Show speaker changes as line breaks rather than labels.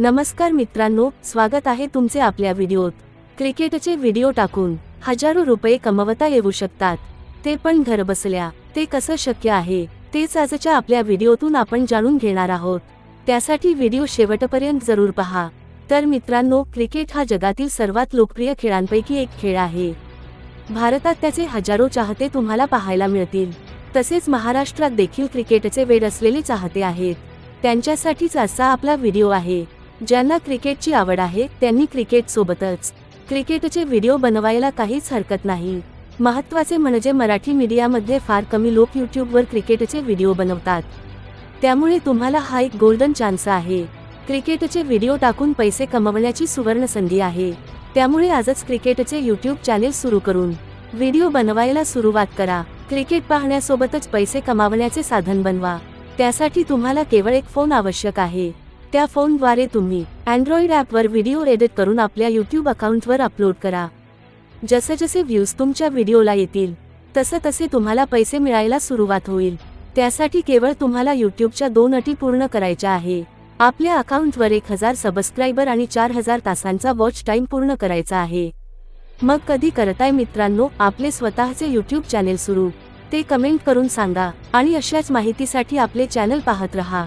नमस्कार मित्रांनो स्वागत आहे तुमचे आपल्या व्हिडिओत. क्रिकेटचे व्हिडिओ टाकून हजारो रुपये कमवता येऊ शकतात. ते पण घर बसल्या ते कसं शक्य आहे तेच आजच्या आपल्या व्हिडिओतून आपण जाणून घेणार आहोत. त्यासाठी व्हिडिओ शेवटपर्यंत जरूर पहा. तर मित्रांनो क्रिकेट हा जगातील सर्वात लोकप्रिय खेळांपैकी एक खेळ आहे. भारतात त्याचे हजारो चाहते तुम्हाला पाहायला मिळतील. तसेच महाराष्ट्रात देखील क्रिकेटचे वेड असलेले चाहते आहेत. त्यांच्यासाठीच असा आपला व्हिडिओ आहे. ज्यांना क्रिकेटची आवड आहे त्यांनी क्रिकेटसोबतच क्रिकेटचे व्हिडिओ बनवायला काहीच हरकत नाही. महत्त्वाचे म्हणजे मराठी मीडियामध्ये फार कमी लोक यूट्यूबवर क्रिकेटचे व्हिडिओ बनवतात. त्यामुळे तुम्हाला हा एक गोल्डन चान्स आहे. क्रिकेटचे व्हिडिओ टाकून पैसे कमवण्याची सुवर्ण संधी आहे. त्यामुळे आजच क्रिकेटचे यूट्यूब चॅनेल सुरू करून व्हिडिओ बनवायला सुरुवात करा. क्रिकेट पाहण्यासोबतच पैसे कमावण्याचे साधन बनवा. त्यासाठी तुम्हाला केवळ एक फोन आवश्यक आहे. त्या फोनद्वारे तुम्ही अँड्रॉइड ॲपवर व्हिडिओ एडिट करून आपल्या यूट्यूब अकाउंटवर अपलोड करा. जसे जसे व्ह्यूज तुमच्या व्हिडिओला येतील तसं तसे तुम्हाला पैसे मिळायला सुरुवात होईल. त्यासाठी केवळ तुम्हाला यूट्यूबच्या दोन अटी पूर्ण करायच्या आहे. आपल्या अकाउंटवर एक हजार सबस्क्रायबर आणि चार हजार तासांचा वॉच टाइम पूर्ण करायचा आहे. मग कधी करताय मित्रांनो आपले स्वतःचे यूट्यूब चॅनेल सुरू. ते कमेंट करून सांगा आणि अशाच माहितीसाठी आपले चॅनल पाहत रहा.